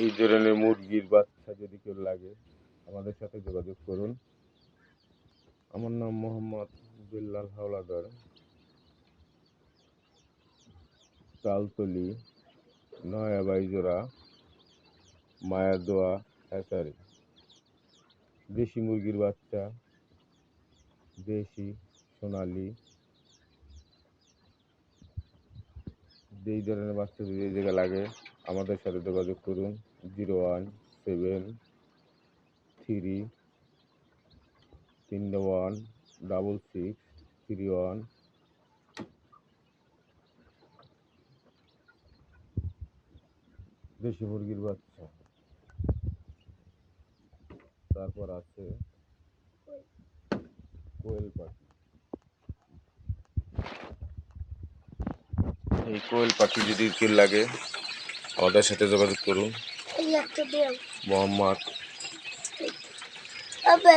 এই ধরনের মুরগির বাচ্চা যদি কেউ লাগে, আমাদের সাথে যোগাযোগ করুন। আমার নাম মোহাম্মদ বিল্লাল হাওলাদার, তালতলি নয়া বাইজোড়া মায়াদোয়া হ্যাচারি দেশি মুরগির বাচ্চা, দেশি, সোনালি যেই ধরনের বাচ্চা যদি এই জায়গায় লাগে, আমাদের সাথে যোগাযোগ করুন, জিরো ওয়ান সেভেন থ্রি তিন one double six three one. দেশি মুরগির বাচ্চা। তারপর আছে কোয়েল পাখি। এই কোয়েল পাখি যদি কেউ লাগে আমাদের সাথে যোগাযোগ করুন। মোহাম্মদ। আবার